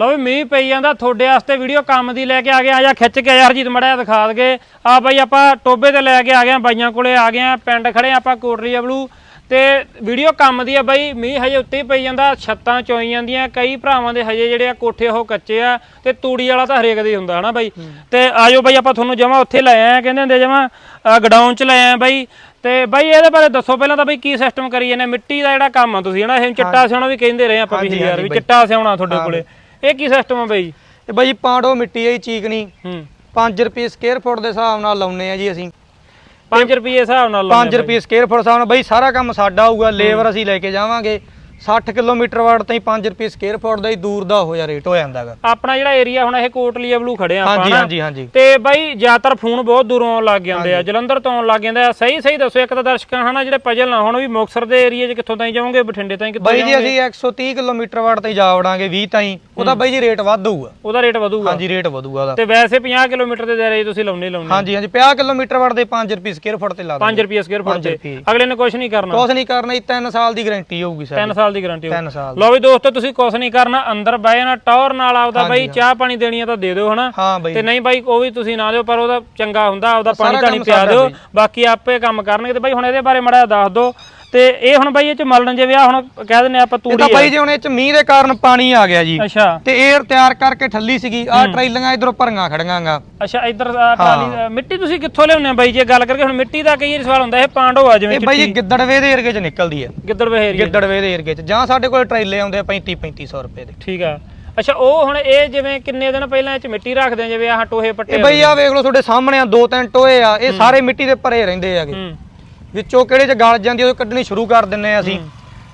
ਲਓ ਵੀ ਮੀਂਹ ਪਈ ਜਾਂਦਾ ਤੁਹਾਡੇ ਵਾਸਤੇ ਵੀਡੀਓ ਕੰਮ ਦੀ ਲੈ ਕੇ ਆ ਗਏ ਆ ਜਾ ਖਿੱਚ ਕੇ ਯਾਰ ਜੀ ਮੜਿਆ ਦਿਖਾ ਦਗੇ। ਆ ਬਾਈ ਆਪਾਂ ਟੋਬੇ ਤੇ ਲੈ ਕੇ ਆ ਗਏ ਆ ਬਾਈਆਂ ਕੋਲੇ ਆ ਗਏ ਆ ਪਿੰਡ ਖੜੇ ਆਪਾਂ ਕੋਟਲੀ ਅਬਲੂ। ਤੇ ਵੀਡੀਓ ਕੰਮ ਦੀ ਆ ਬਾਈ ਮੀਂਹ ਹਜੇ ਉੱਤੇ ਹੀ ਪਈ ਜਾਂਦਾ ਛੱਤਾਂ ਚੋਈ ਜਾਂਦੀਆਂ ਕਈ ਭਰਾਵਾਂ ਦੇ ਹਜੇ ਜਿਹੜੇ ਆ ਕੋਠੇ ਉਹ ਕੱਚੇ ਆ ਤੇ ਤੂੜੀ ਵਾਲਾ ਤਾਂ ਹਰੇਕ ਦੇ ਹੁੰਦਾ ਹਨਾ ਬਾਈ? ਤੇ ਆਜੋ ਬਾਈ ਆਪਾਂ ਤੁਹਾਨੂੰ ਜਮਾ ਉੱਥੇ ਲੈ ਆਏ ਆ ਕਹਿੰਦੇ ਹੁੰਦੇ ਜਮਾ ਗਡਾਊਨ ਚ ਲੈ ਆਏ ਆ ਬਾਈ। ਤੇ ਬਾਈ ਇਹਦੇ ਬਾਰੇ ਦੱਸੋ ਪਹਿਲਾਂ ਤਾਂ ਬਾਈ ਕੀ ਸਿਸਟਮ ਕਰੀ ਜਾਂਦੇ ਮਿੱਟੀ ਦਾ ਜਿਹੜਾ ਕੰਮ ਆ ਤੁਸੀਂ ਹਨਾ? ਇਹ ਚਿੱਟਾ ਸਿਆਉਣਾ ਵੀ ਕਹਿੰਦੇ ਰਹੇ ਆਪਾਂ ਪਿਛਲੀ ਵਾਰ ਵੀ ਚਿੱਟਾ ਸਿਆਉਣਾ ਤੁਹਾਡੇ ਕੋਲੇ। ਇਹ ਕੀ ਸਿਸਟਮ ਆ ਬਾਈ ਇਹ ਬਾਈ ਪਾਂਡੋ ਮਿੱਟੀ ਹੈ ਜੀ ਚੀਕਣੀ ਹੂੰ। 5 ਰੁਪਏ ਸਕੁਅਰ ਫੁੱਟ ਦੇ ਹਿਸਾਬ ਨਾਲ ਲਾਉਨੇ ਆ ਜੀ ਅਸੀਂ। 5 ਰੁਪਏ ਹਿਸਾਬ ਨਾਲ 5 ਰੁਪਏ ਸਕੁਅਰ ਫੁੱਟ ਹਿਸਾਬ ਨਾਲ ਬਾਈ ਸਾਰਾ ਕੰਮ ਸਾਡਾ ਹੋਊਗਾ ਲੇਬਰ ਅਸੀਂ ਲੈ ਕੇ ਜਾਵਾਂਗੇ। 60 ਕਿਲੋਮੀਟਰ ਵਾਟ ਤਾਈਂ 5 ਰੁਪਏ ਸਕੁਅਰ ਫੁੱਟ ਦਾ ਹੀ ਦੂਰ ਦਾ ਹੋ ਜਾ ਰੇਟ ਹੋ ਜਾਂਦਾਗਾ ਆਪਣਾ ਜਿਹੜਾ ਏਰੀਆ ਹੁਣ ਇਹ ਕੋਟਲੀ ਅਬਲੂ ਖੜੇ ਆ ਆਪਾਂ ਹਾਂਜੀ। ਹਾਂਜੀ ਹਾਂਜੀ। ਤੇ ਬਾਈ ਜ਼ਿਆਦਾਤਰ ਫੋਨ ਬਹੁਤ ਦੂਰੋਂ ਆਉਣ ਲੱਗ ਜਾਂਦੇ ਆ ਜਲੰਧਰ ਤੋਂ ਆਉਣ ਲੱਗ ਜਾਂਦੇ ਆ। ਸਹੀ ਸਹੀ ਦੱਸੋ ਇੱਕ ਤਾਂ ਦਰਸ਼ਕਾਂ ਹਨਾ ਜਿਹੜੇ ਪਜਲ ਨਾ ਹੁਣ ਵੀ ਮੁਕਸਰ ਦੇ ਏਰੀਆ 'ਚ ਕਿੱਥੋਂ ਤਾਈਂ ਜਾਓਗੇ ਬਠਿੰਡੇ ਤਾਈਂ ਕਿੱਥੋਂ ਬਾਈ ਜੀ ਅਸੀਂ 130 ਕਿਲੋਮੀਟਰ ਵਾਟ ਤਾਈਂ ਜਾ ਵੜਾਂਗੇ 20 ਤਾਈਂ। ਉਹਦਾ ਬਾਈ ਜੀ ਰੇਟ ਵੱਧ ਹੋਊਗਾ ਉਹਦਾ ਰੇਟ ਵਧੂਗਾ? ਹਾਂਜੀ ਰੇਟ ਵਧੂਗਾ ਉਹਦਾ। ਤੇ ਵੈਸੇ 50 ਕਿਲੋਮੀਟਰ ਦੇ ਦਾਇਰੇ ਤੁਸੀਂ ਲਾਉਣੇ ਹੀ ਲਾਉਣੇ ਹਾਂਜੀ ਹਾਂਜੀ 50 ਕਿਲੋਮੀਟਰ ਵਾਟ ਦੇ 5 ਰੁਪਏ ਸਕੁਅਰ ਫੁੱਟ ਤੇ ਲਾ 5 ਦਾਂਗੇ ਰੁਪਏ ਸਕੁਅਰ ਫੁੱਟ ਤੇ। ਅਗਲੇ ਨੇ ਕੁਝ ਨਹੀਂ ਕਰਨਾ। ਕੁਛ ਨਹੀਂ ਕਰਨਾ ਜੀ 3 ਸਾਲ ਦੀ ਗਾਰੰਟੀ ਹੋਊਗੀ 3 ਸਾਲ ਦੀ ਗਾਰੰਟੀ 3 ਸਾਲ ਲਓ ਵੀ ਦੋਸਤੋ ਤੁਸੀਂ ਕੁਝ ਨਹੀਂ ਕਰਨਾ ਅੰਦਰ ਬਹਿ ਜਾਣਾ ਟੌਰ ਨਾਲ ਆਪਦਾ ਬਾਈ ਚਾਹ ਪਾਣੀ ਦੇਣੀ ਆ ਤਾਂ ਦੇ ਦਿਓ ਹਨਾ? ਤੇ ਨਹੀਂ ਬਾਈ ਉਹ ਵੀ ਤੁਸੀਂ ਨਾ ਦਿਓ ਪਰ ਉਹਦਾ ਚੰਗਾ ਹੁੰਦਾ ਆਪਦਾ ਪਾਣੀ ਕੰਮ ਪਿਆ ਦਿਓ। ਬਾਕੀ ਆਪੇ ਕੰਮ ਕਰਨਗੇ ਤੇ ਬਾਈ ਹੁਣ ਇਹਦੇ ਬਾਰੇ ਮੜਾ ਦੱਸ ਦਿਓ। ਤੇ ਇਹ ਹੁਣ ਬਾਈ ਇਹ ਚ ਮਲਣ ਜਿਵੇਂ ਆ ਹੁਣ ਕਹਿ ਦਿੰਨੇ ਆਪਾਂ ਇਹ ਤਾਂ ਤੂੜੀ ਬਾਈ ਜੀ ਹੁਣ ਇਹ ਚ ਮੀਂਹ ਦੇ ਕਾਰਨ ਪਾਣੀ ਆ ਗਿਆ ਜੀ। ਅੱਛਾ। ਤੇ 에ਅਰ ਤਿਆਰ ਕਰਕੇ ਠੱਲੀ ਸੀਗੀ ਆ ਟਰੇਲੀਆਂ ਇਧਰੋਂ ਭਰੀਆਂ ਖੜੀਆਂਗਾ ਅੱਛਾ ਇੱਧਰ ਆ ਟਰਾਲੀ ਮਿੱਟੀ ਤੁਸੀਂ ਕਿੱਥੋਂ ਲਿਆਉਂਦੇ ਆ ਬਾਈ? ਜੇ ਗੱਲ ਕਰਕੇ ਹੁਣ ਮਿੱਟੀ ਦਾ ਕਈ ਸਵਾਲ ਹੁੰਦਾ ਇਹ ਪਾਂਡੋ ਆ ਜਿਵੇਂ ਇਹ ਬਾਈ ਜੀ ਗਿੱਦੜਵੇ ਦੇ ਏਰੀਏ ਚ ਨਿਕਲਦੀ ਹੈ ਗਿੱਦੜ ਬਹਿਰੀਆ ਗਿੱਦੜਵੇ ਦੇ ਏਰੀਏ ਚ। ਜਾਂ ਸਾਡੇ ਕੋਲ ਟਰੇਲੇ ਆਉਂਦੇ ਆ 35 3500 ਰੁਪਏ ਦੇ। ਠੀਕ ਆ। ਅੱਛਾ ਉਹ ਹੁਣ ਇਹ ਜਿਵੇਂ ਕਿੰਨੇ ਦਿਨ ਪਹਿਲਾਂ ਇਹ ਚ ਮਿੱਟੀ ਰੱਖਦੇ ਆ ਜਿਵੇਂ ਆਹ ਟੋਹੇ ਪੱਟੇ ਇਹ ਬਾਈ ਆ ਵੇਖ ਲਓ ਤੁਹਾਡੇ ਸਾਹਮਣੇ ਆ ਦੋ ਤਿੰਨ ਟੋਏ ਆ ਇਹ ਸਾਰੇ ਮਿੱਟੀ ਦੇ ਭਰੇ ਰਹਿੰਦੇ ਆਗੇ ਵਿੱਚੋਂ ਕਿਹੜੇ ਚ ਗਲ ਜਾਂਦੀ ਉਹ ਕੱਢਣੀ ਸ਼ੁਰੂ ਕਰ ਦਿੰਨੇ ਆ ਅਸੀਂ।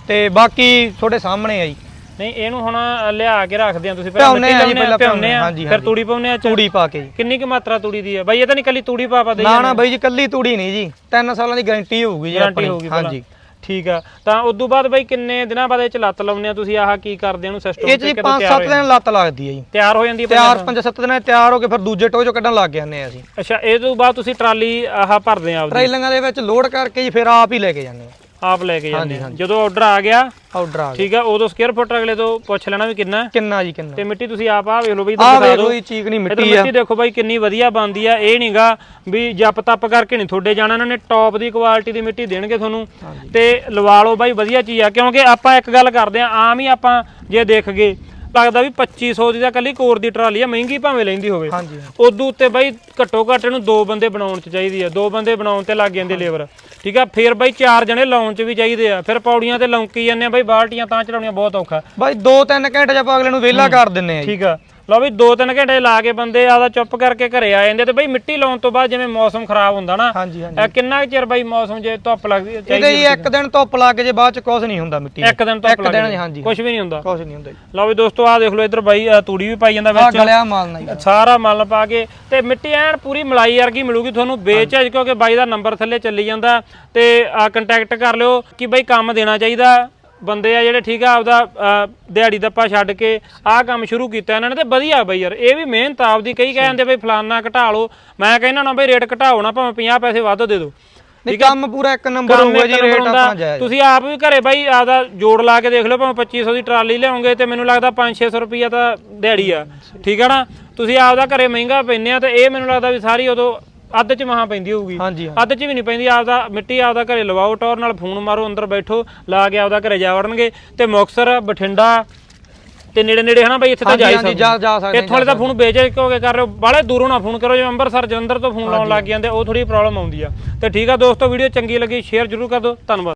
ਤੇ ਬਾਕੀ ਤੁਹਾਡੇ ਸਾਹਮਣੇ ਆ ਜੀ। ਨਹੀਂ ਇਹਨੂੰ ਹੁਣ ਲਿਆ ਕੇ ਰੱਖਦੇ ਆ ਤੁਸੀਂ ਆ ਜੀ, ਲਾਉਂਦੇ ਪਹਿਲਾਂ ਭਿਉਂਦੇ ਆ ਹਾਂਜੀ, ਫਿਰ। ਤੂੜੀ ਪਾਉਂਦੇ ਆ ਤੂੜੀ ਪਾ ਕੇ ਕਿੰਨੀ ਕੁ ਮਾਤਰਾ ਤੂੜੀ ਦੀ ਹੈ ਬਾਈ ਇਹ ਤਾਂ ਨਹੀਂ ਕੱਲੀ ਤੂੜੀ ਪਾ ਪਾ ਦੇ ਨਾ ਨਾ ਬਾਈ ਜੀ ਕੱਲੀ ਤੂੜੀ ਨਹੀਂ ਜੀ। 3 ਸਾਲਾਂ ਦੀ ਗਾਰੰਟੀ ਹੋਊਗੀ ਜੀ ਆਪਣੀ। ਹਾਂਜੀ। ਠੀਕ ਆ। ਤਾਂ ਉਸ ਤੋਂ ਬਾਅਦ ਬਾਈ ਕਿੰਨੇ ਦਿਨਾਂ ਬਾਅਦ ਇਹ ਚ ਲੱਤ ਲਾਉਂਦੇ ਆ ਤੁਸੀਂ? ਆਹ ਕੀ ਕਰਦੇ ਆ ਇਹਨੂੰ ਸਿਸਟਮ ਇਹ ਜੀ 5-7 ਦਿਨ ਲੱਤ ਲੱਗਦੀ ਹੈ ਜੀ। ਤਿਆਰ ਹੋ ਜਾਂਦੀ ਹੈ ਤਿਆਰ 5-7 ਦਿਨਾਂ ਤਿਆਰ ਹੋ ਕੇ ਫਿਰ ਦੂਜੇ ਟੋਏ ਚੋਂ ਕੱਢਣ ਲੱਗ ਜਾਂਦੇ ਆ ਅਸੀਂ। ਅੱਛਾ ਇਹ ਤੋਂ ਬਾਅਦ ਤੁਸੀਂ ਟਰਾਲੀ ਆਹ ਭਰਦੇ ਆ ਆਪਦੀ? ਟਰੇਲਿੰਗਾਂ ਦੇ ਵਿੱਚ ਲੋਡ ਕਰਕੇ ਜੀ ਫਿਰ ਆਪ ਹੀ ਲੈ ਕੇ ਜਾਂਦੇ ਆ। ਆਪ ਲੈ ਕੇ ਜਾਂਦੇ ਆ। ਜਦੋਂ ਆਰਡਰ ਆ ਗਿਆ ਆਰਡਰ ਆ ਗਿਆ। ਠੀਕ ਆ ਉਦੋਂ ਸਕੁਅਰ ਫੁੱਟ ਅਗਲੇ ਤੋਂ ਪੁੱਛ ਲੈਣਾ ਵੀ ਕਿੰਨਾ ਹੈ। ਕਿੰਨਾ ਜੀ ਕਿੰਨਾ? ਤੇ ਮਿੱਟੀ ਤੁਸੀਂ ਆਪ ਆ ਵੇਖ ਲਓ ਬਈ ਆ ਦਿਖਾ ਵੇਖੋ ਦਿਓ। ਜੀ ਚੀਕਣੀ ਇੱਧਰ ਮਿੱਟੀ ਆ। ਮਿੱਟੀ ਦੇਖੋ ਬਾਈ ਕਿੰਨੀ ਵਧੀਆ ਬਣਦੀ ਆ। ਇਹ ਨਹੀਂਗਾ ਵੀ ਜੱਪ ਤੱਪ ਕਰਕੇ ਨਹੀਂ ਤੁਹਾਡੇ ਜਾਣਾ। ਇਹਨਾਂ ਨੇ ਟੌਪ ਦੀ ਕੁਆਲਿਟੀ ਦੀ ਮਿੱਟੀ ਦੇਣਗੇ ਤੁਹਾਨੂੰ। ਤੇ ਲਵਾ ਲਓ ਬਾਈ ਵਧੀਆ ਚੀਜ਼ ਆ। ਕਿਉਂਕਿ ਆਪਾਂ ਇੱਕ ਗੱਲ ਕਰਦੇ ਆ ਆਮ ਹੀ ਆਪਾਂ ਜੇ ਦੇਖ ਗਏ ਲੱਗਦਾ ਵੀ 2500 ਦੀ ਤਾਂ ਕੱਲੀ ਕੋਰ ਦੀ ਟਰਾਲੀ ਆ ਮਹਿੰਗੀ ਭਾਵੇਂ ਲੈਂਦੀ ਹੋਵੇ। ਹਾਂਜੀ ਉਦੋਂ ਉੱਤੇ ਬਾਈ ਘੱਟੋ ਘੱਟ ਇਹਨੂੰ ਦੋ ਬੰਦੇ ਬਣਾਉਣ ਚ ਚਾਹੀਦੀ ਆ ਦੋ ਬੰਦੇ ਬਣਾਉਣ ਤੇ ਲੱਗ ਜਾਂਦੀ ਲੇਬਰ। ਠੀਕ ਆ ਫਿਰ ਬਾਈ ਚਾਰ ਜਣੇ ਲਾਉਣ ਚ ਵੀ ਚਾਹੀਦੇ ਆ ਫਿਰ ਪੌੜੀਆਂ ਤੇ ਲੌਂਕੀ ਜਾਂਦੇ ਆ ਬਾਈ ਬਾਲਟੀਆਂ ਤਾਂ ਚੜਾਉਣੀਆਂ ਬਹੁਤ ਔਖਾ। ਬਾਈ 2-3 ਘੰਟੇ ਆਪਾਂ ਅਗਲੇ ਨੂੰ ਵਿਹਲਾ ਕਰ ਦਿੰਨੇ ਆ ਠੀਕ ਆ। ਲਓ ਵੀ 2-3 ਘੰਟੇ ਲਾ ਕੇ ਬੰਦੇ ਆਦਾ ਚੁੱਪ ਕਰਕੇ ਘਰੇ ਆ ਜਾਂਦੇ ਤੇ ਬਈ ਮਿੱਟੀ ਲਾਉਣ ਤੋਂ ਬਾਅਦ ਜਿਵੇਂ ਮੌਸਮ ਖਰਾਬ ਹੁੰਦਾ ਨਾ ਹਾਂਜੀ ਹਾਂਜੀ। ਇਹ ਕਿੰਨਾ ਚਿਰ ਬਈ ਮੌਸਮ ਜੇ ਧੁੱਪ ਲੱਗਦੀ ਇਹਦੇ ਚਾਹੀਦੀ ਜੀ ਇੱਕ ਦਿਨ ਧੁੱਪ ਲੱਗ ਜੇ ਬਾਅਦ ਚ ਕੁਝ ਨਹੀਂ ਹੁੰਦਾ ਮਿੱਟੀ ਇੱਕ ਦਿਨ ਧੁੱਪ ਲੱਗ ਦਿਨ ਹਾਂਜੀ। ਕੁਝ ਵੀ ਨਹੀਂ ਹੁੰਦਾ। ਕੁਝ ਨਹੀਂ ਹੁੰਦਾ ਜੀ। ਲਓ ਵੀ ਦੋਸਤੋ ਆਹ ਦੇਖ ਲਓ ਇੱਧਰ ਬਾਈ ਤੂੜੀ ਵੀ ਪਾਈ ਜਾਂਦਾ ਆ ਵਿੱਚ। ਗਲਿਆ ਮਾਲ ਨਹੀਂ ਸਾਰਾ ਮਲ ਪਾ ਕੇ ਤੇ ਮਿੱਟੀ ਐਨ ਪੂਰੀ ਮਲਾਈ ਵਰਗੀ ਮਿਲੂਗੀ ਤੁਹਾਨੂੰ ਬੇਚਾਜ ਕਿਉਂਕਿ ਬਾਈ ਦਾ ਨੰਬਰ ਥੱਲੇ ਚੱਲੀ ਜਾਂਦਾ ਤੇ ਆ ਕੰਟੈਕਟ ਕਰ ਲਿਓ ਕਿ ਬਾਈ ਕੰਮ ਦੇਣਾ ਚਾਹੀਦਾ। ਬੰਦੇ ਆ ਜਿਹੜੇ ਠੀਕ ਆ ਆਪਦਾ ਦਿਹਾੜੀ ਦੱਪਾ ਛੱਡ ਕੇ ਆਹ ਕੰਮ ਸ਼ੁਰੂ ਕੀਤਾ ਇਹਨਾਂ ਨੇ ਤੇ ਵਧੀਆ ਬਈ ਯਾਰ ਇਹ ਵੀ ਮਿਹਨਤ ਆਪਦੀ ਕਈ ਕਹਿੰਦੇ ਬਈ ਫਲਾਨਾ ਘਟਾ ਲਓ ਮੈਂ ਕਹਿੰਦਾ ਨਾ ਬਈ ਰੇਟ ਘਟਾਓ ਨਾ ਭਾਵੇਂ 50 ਪੈਸੇ ਵੱਧ ਦੇ ਦਿਓ। ਨਹੀਂ ਕੰਮ ਪੂਰਾ ਇੱਕ ਨੰਬਰ ਹੋਊਗਾ ਜੀ ਰੇਟ। ਆਪਣਾ ਜਾਇਜ਼। ਤੁਸੀਂ ਆਪ ਵੀ ਘਰੇ ਬਾਈ ਆਪਦਾ ਜੋੜ ਲਾ ਕੇ ਦੇਖ ਲਓ ਭਾਵੇਂ 2500 ਦੀ ਟਰਾਲੀ ਲਿਆਉਂਗੇ ਤੇ ਮੈਨੂੰ ਲੱਗਦਾ 5-600 ਰੁਪਈਆ ਤਾਂ ਦਿਹਾੜੀ ਆ। ਠੀਕ ਆ ਨਾ? ਤੁਸੀਂ ਆਪਦਾ ਘਰੇ ਮਹਿੰਗਾ ਪੈਂਦੇ ਆ ਤੇ ਇਹ ਮੈਨੂੰ ਲੱਗਦਾ ਵੀ ਸਾਰੀ ਉਦੋਂ ਅੱਧ ਚ ਮਹਾ ਪੈਂਦੀ ਹੋਊਗੀ। ਹਾਂਜੀ ਅੱਧ ਚ ਵੀ ਨਹੀਂ ਪੈਂਦੀ ਆਪਦਾ ਮਿੱਟੀ ਆਪਦਾ ਘਰੇ ਲਵਾਓ ਟੌਰ ਨਾਲ ਫੋਨ ਮਾਰੋ ਅੰਦਰ ਬੈਠੋ ਲਾ ਕੇ ਆਪਦਾ ਘਰੇ ਜਾ ਵੜਨਗੇ। ਤੇ ਮੁਕਸਰ ਬਠਿੰਡਾ ਤੇ ਨੇੜੇ ਨੇੜੇ ਹਨਾ ਬਾਈ ਇੱਥੇ ਤਾਂ ਹਾਂਜੀ, ਜਾ ਹੀ ਹਾਂਜੀ, ਸਕਦੇ। ਜਾ- ਜਾ ਸਕਦੇ ਇੱਥੋਂ ਵਾਲੇ ਤਾਂ ਫੋਨ ਵੇਚ ਕਿਉਂ ਕੇ ਕਰ ਰਹੇ ਹੋ। ਬਾਹਲੇ ਦੂਰੋਂ ਨਾ ਫੋਨ ਕਰੋ ਜਿਵੇਂ ਅੰਮ੍ਰਿਤਸਰ ਜਲੰਧਰ ਤੋਂ ਫੋਨ ਲਾਉਣ ਲੱਗ ਜਾਂਦੇ ਉਹ ਥੋੜੀ ਪ੍ਰੋਬਲਮ ਆਉਂਦੀ ਆ। ਤੇ ਠੀਕ ਆ ਦੋਸਤੋ ਵੀਡੀਓ ਚੰਗੀ ਲੱਗੀ ਸ਼ੇਅਰ ਜ਼ਰੂਰ ਕਰ ਦਿਓ ਧੰਨਵਾਦ।